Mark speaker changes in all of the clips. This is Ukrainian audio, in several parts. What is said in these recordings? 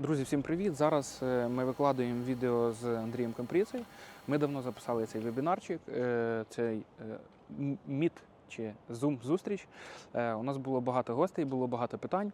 Speaker 1: Друзі, всім привіт! Зараз е, ми викладуємо відео з Андрієм Компріцею. Ми давно записали цей вебінарчик, е, цей е, міт чи Zoom зустріч. Е, У нас було багато гостей, було багато питань.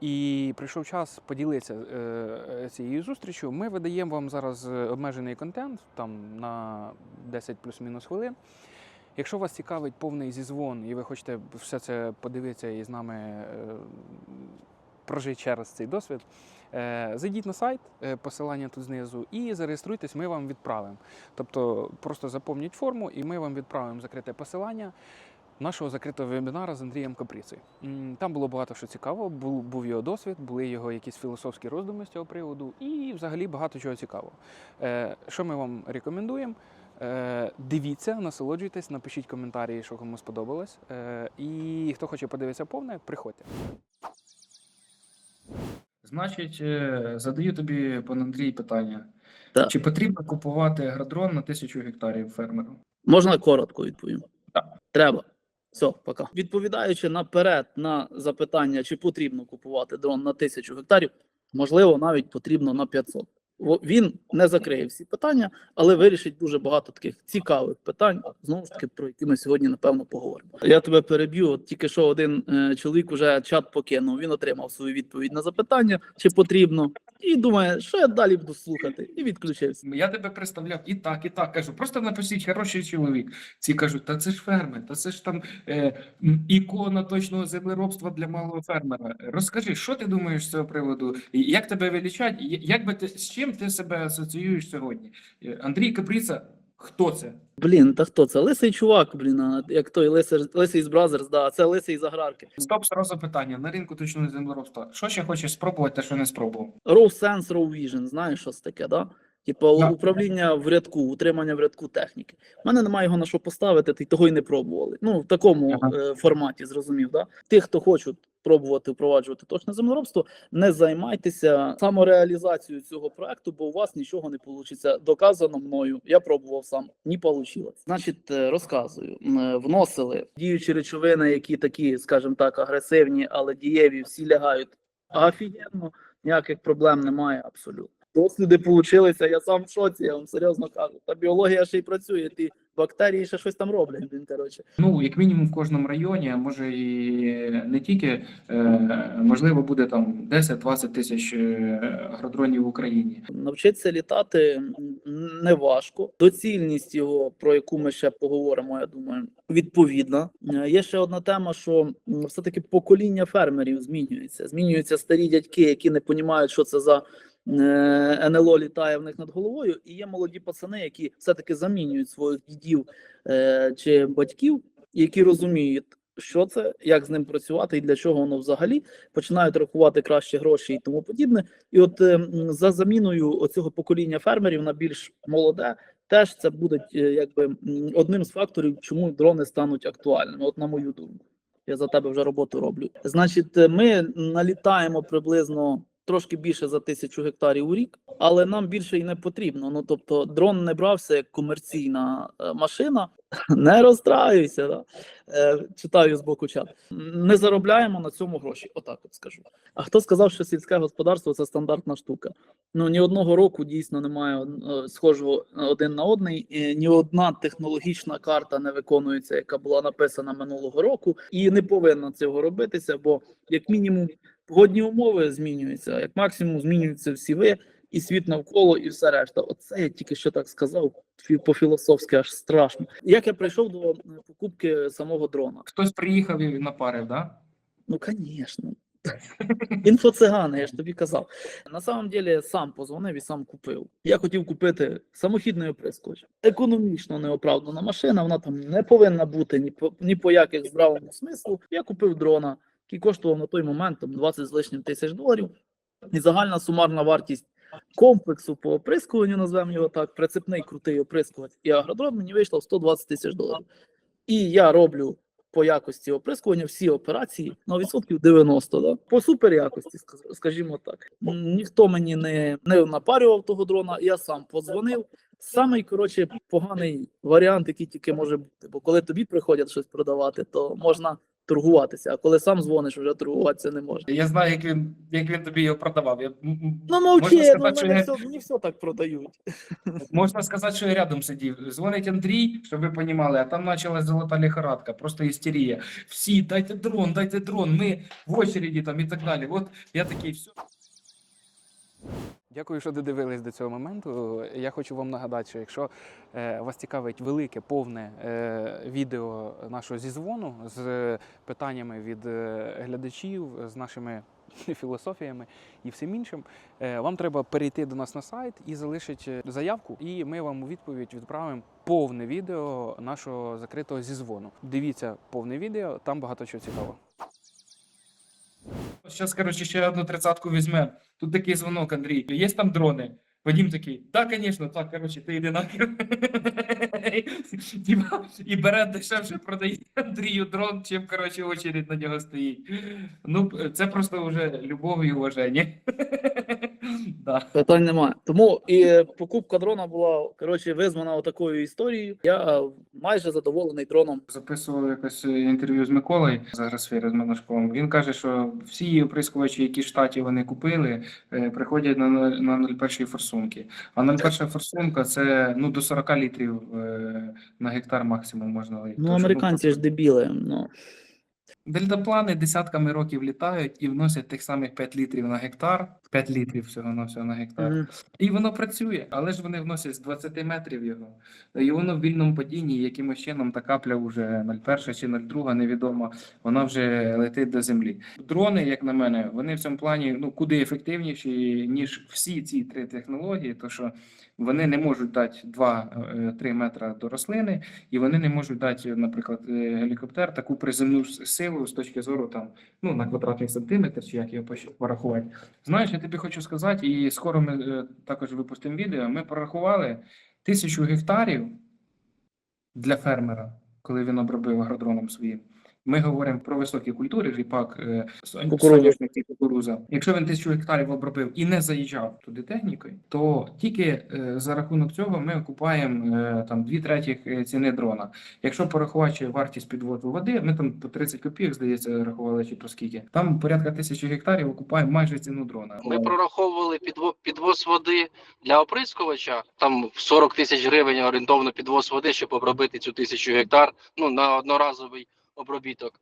Speaker 1: І прийшов час поділитися цією зустрічю. Ми видаємо вам зараз обмежений контент там на 10 плюс-мінус хвилин. Якщо вас цікавить повний зізвон, і ви хочете все це подивитися і з нами прожити ще раз цей досвід, е, зайдіть на сайт, е, посилання тут знизу, і зареєструйтесь, ми вам відправимо. Тобто просто заповніть форму, і ми вам відправимо закрите посилання нашого закритого вебінара з Андрієм Капріцею. Там було багато що цікавого, був, його досвід, були його якісь філософські роздуми з цього приводу, і взагалі багато чого цікавого. Е, Що ми вам рекомендуємо? Дивіться, насолоджуйтесь, напишіть коментарі, що кому сподобалось. І хто хоче подивитися повне, приходьте.
Speaker 2: Значить, е, задаю тобі, пан Андрій, питання.
Speaker 3: Так.
Speaker 2: Чи потрібно купувати агродрон на тисячу гектарів фермеру?
Speaker 3: Можна коротко відповім?
Speaker 2: Так.
Speaker 3: Треба. Все, пока. Відповідаючи наперед на запитання, чи потрібно купувати дрон на тисячу гектарів, можливо, навіть потрібно на 500. Він не закриє всі питання, але вирішить дуже багато таких цікавих питань, знову ж таки, про які ми сьогодні напевно поговоримо. Я тебе переб'ю. От тільки що один е, чоловік уже чат покинув. Він отримав свою відповідь на запитання, чи потрібно, і думає, що я далі буду слухати, і відключився.
Speaker 2: Я тебе представляв і так, і так. Кажу, просто напишіть хороший чоловік. Ці кажуть, та це ж фермер, та це ж там е, ікона точного землеробства для малого фермера. Розкажи, що ти думаєш з цього приводу? Як тебе величать? Як би ти з чим ти себе асоціюєш сьогодні? Е, Андрій Капріца, хто це?
Speaker 3: Блін, та хто це? Лисий чувак, блін, а, як той лисий, лисий з Бразерс, да, це лисий з аграрки.
Speaker 2: Стоп, сразу питання на ринку точного землеробства. Що ще хочеш спробувати, те, що не спробував?
Speaker 3: Raw Sense, Raw Vision, знаєш, що це таке, да? Типу
Speaker 2: Да.
Speaker 3: управління в рядку, утримання в рядку техніки. У мене немає його на що поставити, ти того й не пробували. Ну, в такому
Speaker 2: Ага.
Speaker 3: е, форматі, зрозумів, да? Тих, хто хочуть пробувати впроваджувати точне землеробство, не займайтеся самореалізацією цього проекту, бо у вас нічого не вийде. Доказано мною, я пробував сам, не вийшло. Значить, е, розказую. Е, Вносили діючі речовини, які такі, скажімо так, агресивні, але дієві, всі лягають офігенно, ніяких проблем немає абсолютно. Досліди получилися, я сам в шоці, я вам серйозно кажу. Та біологія ще й працює, ті бактерії ще щось там роблять. Блін, коротше.
Speaker 2: Ну, як мінімум в кожному районі, а може і не тільки, е, можливо, буде там 10-20 тисяч е, агродронів в Україні.
Speaker 3: Навчитися літати не важко. Доцільність його, про яку ми ще поговоримо, я думаю, відповідна. Е, Є ще одна тема, що все-таки покоління фермерів змінюється. Змінюються старі дядьки, які не розуміють, що це за НЛО літає в них над головою. І є молоді пацани, які все-таки замінюють своїх дідів е, чи батьків, які розуміють. Що це, як з ним працювати і для чого воно взагалі починають рахувати кращі гроші і тому подібне. І от е, за заміною оцього покоління фермерів на більш молоде, теж це буде е, якби одним з факторів, чому дрони стануть актуальними. От на мою думку, я за тебе вже роботу роблю. Значить, е, ми налітаємо приблизно. Трошки більше за тисячу гектарів у рік, але нам більше і не потрібно. Ну тобто, дрон не брався як комерційна е, машина. Не розстраюйся, да? е, читаю з боку чат. Не заробляємо на цьому гроші. Отак от скажу. А хто сказав, що сільське господарство це стандартна штука? Ну ні одного року дійсно немає е, схожого один на одний. Ні одна технологічна карта не виконується, яка була написана минулого року, і не повинна цього робитися, бо як мінімум погодні умови змінюються, як максимум змінюються всі ви. І світ навколо, і все решта. Оце я тільки що так сказав, фі- по-філософськи аж страшно. Як я прийшов до е, покупки самого дрона?
Speaker 2: Хтось приїхав і напарив, да?
Speaker 3: Ну, звісно. Інфоцигани, я ж тобі казав. На самом деле сам позвонив і сам купив. Я хотів купити самохідний оприскувач. Економічно неоправдана машина, вона там не повинна бути ні по ні по яких здравому смислу. Я купив дрона, який коштував на той момент там 20 з лишнім тисяч доларів. І загальна сумарна вартість комплексу по оприскуванню, назвемо його так, прицепний крутий оприскувач і агродрон мені вийшло в 120 тисяч доларів. І я роблю по якості оприскування всі операції на відсотків 90, да? по супер якості, скажімо так. Ніхто мені не, не напарював того дрона, я сам подзвонив. Самий коротше поганий варіант, який тільки може бути. Бо коли тобі приходять щось продавати, то можна торгуватися. А коли сам дзвониш, вже торгуватися не можна.
Speaker 2: Я знаю, як він, як він тобі його продавав. Я,
Speaker 3: Ну
Speaker 2: можна
Speaker 3: мовчи, ну
Speaker 2: що
Speaker 3: мені
Speaker 2: я,
Speaker 3: все, мені все так продають.
Speaker 2: можна сказати, що я рядом сидів. Дзвонить Андрій, щоб ви понімали, а там почалась золота лихорадка, просто істерія. Всі, дайте дрон, дайте дрон, ми в очереді там і так далі. От я такий, все.
Speaker 1: Дякую, що додивились до цього моменту. Я хочу вам нагадати, що якщо е, вас цікавить велике повне е, відео нашого зізвону з питаннями від е, глядачів, з нашими філософіями і всім іншим, вам треба перейти до нас на сайт і залишити заявку, і ми вам у відповідь відправимо повне відео нашого закритого зізвону. Дивіться повне відео, там багато чого цікавого.
Speaker 2: Зараз, коротше, ще одну тридцятку візьмемо. Тут такий дзвонок, Андрій. Є там дрони? Вадим такий, так, звісно, так, коротше, ти йди нахер. Типа, І бере дешевше продає Андрію дрон, чим, коротше, очередь на нього стоїть. Ну, це просто вже любов і уваження. Да.
Speaker 3: Питань немає. Тому і е, покупка дрона була коротше визвана такою історією. Я е, майже задоволений дроном.
Speaker 2: Записував якось е, інтерв'ю з Миколою з агросфери з Монашковим. Він каже, що всі оприскувачі, які штаті вони купили, приходять на, на 01 форсунки. А 01 форсунка це ну, до 40 літрів на гектар максимум можна лити.
Speaker 3: Ну, американці ж дебіли. Ну
Speaker 2: Дельтаплани десятками років літають і вносять тих самих 5 літрів на гектар, 5 літрів всього на всього на гектар.
Speaker 3: мгм.
Speaker 2: І воно працює, але ж вони вносять з 20 метрів його. І воно в вільному падінні, якимось чином та капля вже 01 чи 02, невідомо, вона вже летить до землі. Дрони, як на мене, вони в цьому плані ну куди ефективніші, ніж всі ці три технології, то що вони не можуть дати 2-3 метри до рослини, і вони не можуть дати, наприклад, е, гелікоптер таку приземну силу з точки зору там ну на квадратний сантиметр, чи як його порахувати. Знаєш, я тобі хочу сказати, і скоро ми е, також випустимо відео. Ми порахували тисячу гектарів для фермера, коли він обробив агродроном своїм. Ми говоримо про високі культури, ріпак, е, соняшник і кукуруза. Якщо він тисячу гектарів обробив і не заїжджав туди технікою, то тільки е, за рахунок цього ми окупаємо е, там дві третіх ціни дрона. Якщо порахувати вартість підводу води, ми там по 30 копійок, здається, рахували чи по скільки. Там порядка тисячі гектарів окупаємо майже ціну дрона.
Speaker 4: Ми прораховували підво- підвоз води для оприскувача. Там в 40 тисяч гривень орієнтовно підвоз води, щоб обробити цю тисячу гектар. Ну на одноразовий обробіток.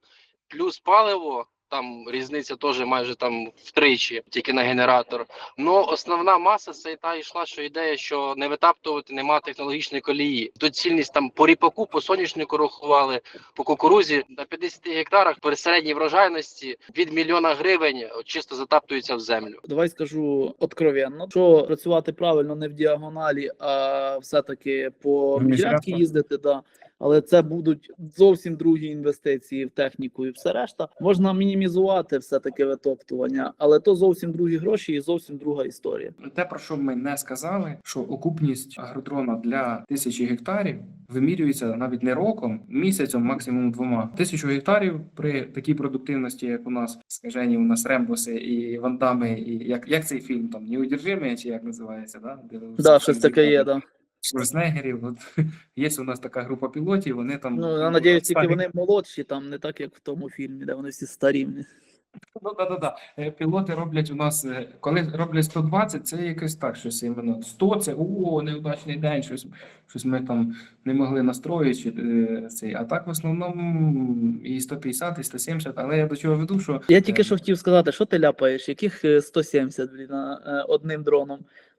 Speaker 4: Плюс паливо. Там різниця теж майже там втричі, тільки на генератор. Ну основна маса це та йшла, що ідея, що не витаптувати нема технологічної колії. Доцільність там по ріпаку, по соняшнику рахували, по кукурузі на 50 гектарах при середній врожайності від мільйона гривень чисто затаптується в землю.
Speaker 3: Давай скажу откровенно, що працювати правильно не в діагоналі, а все-таки по
Speaker 2: В
Speaker 3: міжрядки їздити, да. Але це будуть зовсім другі інвестиції в техніку і все решта. Можна мінімізувати все-таки витоптування, але то зовсім другі гроші і зовсім друга історія.
Speaker 2: Те, про що ми не сказали, що окупність агродрона для тисячі гектарів вимірюється навіть не роком, місяцем, максимум двома. Тисячу гектарів при такій продуктивності, як у нас скажені, у нас рембоси і вандами, і як, як цей фільм там неудержимий, чи як називається, да? Де
Speaker 3: Да, щось таке є, да.
Speaker 2: Шварценеггерів. От є у нас така група пілотів. Вони там
Speaker 3: Ну я надіюсь, тільки вони молодші, там не так, як в тому фільмі, де вони всі старі.
Speaker 2: Ну, да, да, да. Пілоти роблять у нас, е, коли роблять 120, це якось так, щось іменно. 100 це о, неудачний день, щось, щось ми там не могли настроїти. е, Цей. А так в основному і 150, і 170, але я до чого веду, що
Speaker 3: Я тільки
Speaker 2: е,
Speaker 3: що хотів сказати, що ти ляпаєш, яких е, 170 блін, одним дроном.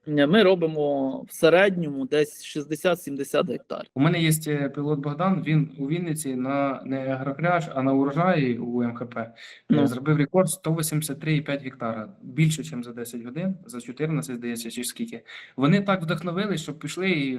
Speaker 3: Ні, Ми робимо в середньому десь 60-70 гектар.
Speaker 2: У мене є е, пілот Богдан. Він у Вінниці на не агрокряж, а на урожаї у МХП е,
Speaker 3: Ну.
Speaker 2: зробив рекорд 183,5 гектара. Більше, ніж за 10 годин, за 14, здається, чи скільки. Вони так вдохновили, що пішли і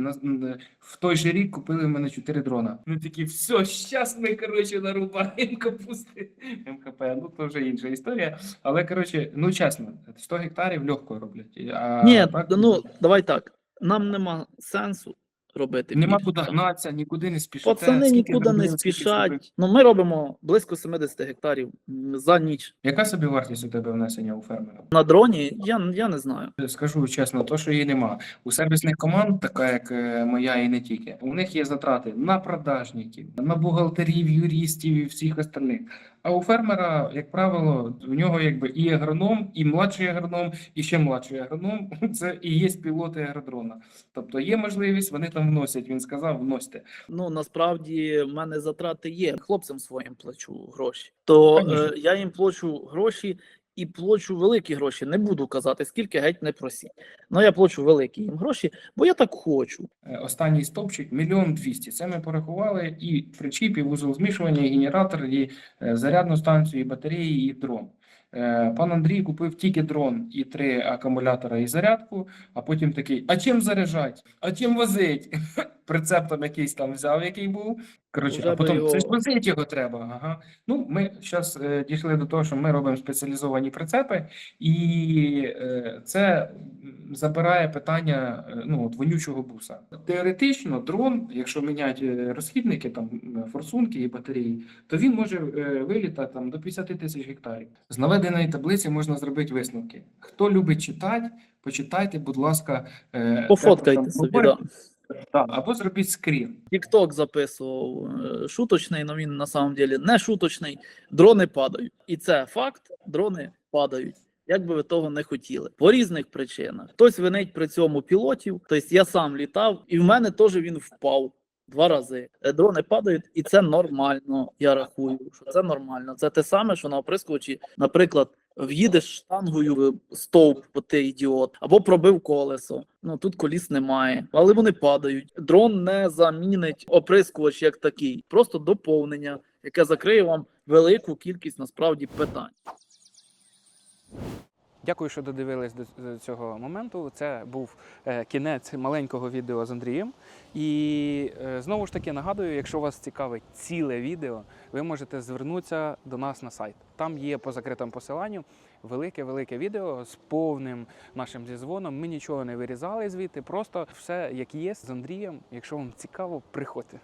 Speaker 2: в той же рік купили в мене 4 дрона. Ну такі, все, щас ми, коротше, нарубаємо капусти. МХП, ну то вже інша історія. Але, коротше, ну чесно, 100 гектарів легко роблять. А
Speaker 3: Ні,
Speaker 2: так,
Speaker 3: ну давай так. Нам нема сенсу робити.
Speaker 2: Нема куди гнатися, нікуди не спішити.
Speaker 3: Пацани нікуди не спішать. Ну ми робимо близько 70 гектарів за ніч.
Speaker 2: Яка собі вартість у тебе внесення у фермера?
Speaker 3: На дроні я, я не знаю.
Speaker 2: Скажу чесно, то що її нема. У сервісних команд, така як е, моя, і не тільки, у них є затрати на продажників, на бухгалтерів, юристів і всіх остальних. А у фермера, як правило, у нього якби і агроном, і младший агроном, і ще младший агроном. Це і є пілоти аеродрона. Тобто є можливість, вони там вносять. Він сказав, вносьте.
Speaker 3: Ну насправді в мене затрати є. Хлопцям своїм плачу гроші. То е, я їм плачу гроші і плачу великі гроші. Не буду казати, скільки геть не просіть. Ну я плачу великі їм гроші, бо я так хочу.
Speaker 2: Е, Останній стовпчик мільйон двісті. Це ми порахували і причіп, і вузол змішування, і генератор, і е, зарядну станцію, і батареї, і дрон. Е, Пан Андрій купив тільки дрон і три акумулятора і зарядку, а потім такий: а чим заряджать? А чим возить? Прицеп там якийсь там взяв, який був. Коротше, а потім це ж
Speaker 3: його-
Speaker 2: возить його треба. Ага. Ну, ми зараз дійшли до того, що ми робимо спеціалізовані прицепи, і е, це забирає питання е, ну, от, вонючого буса. Теоретично, дрон, якщо міняти розхідники, там форсунки і батареї, то він може е, вилітати там до 50 тисяч гектарів. З наведеної таблиці можна зробити висновки. Хто любить читати, почитайте, будь ласка, е,
Speaker 3: Пофоткайте собі. Да.
Speaker 2: Так, або зробіть скрін.
Speaker 3: Тікток записував е, шуточний, але він на самом деле не шуточний. Дрони падають. І це факт: дрони падають. Як би ви того не хотіли, по різних причинах. Хтось винить при цьому пілотів. Тобто я сам літав, і в мене теж він впав два рази. Е, Дрони падають, і це нормально. Я рахую, що це нормально. Це те саме, що на оприскувачі, наприклад, в'їдеш штангою в стовп, бо ти ідіот, або пробив колесо. Ну тут коліс немає, але вони падають. Дрон не замінить оприскувач як такий, просто доповнення, яке закриє вам велику кількість насправді питань.
Speaker 1: Дякую, що додивились до цього моменту. Це був е, кінець маленького відео з Андрієм. І е, знову ж таки нагадую, якщо вас цікавить ціле відео, ви можете звернутися до нас на сайт. Там є по закритому посиланню велике-велике відео з повним нашим зізвоном. Ми нічого не вирізали звідти, просто все як є з Андрієм. Якщо вам цікаво, приходьте.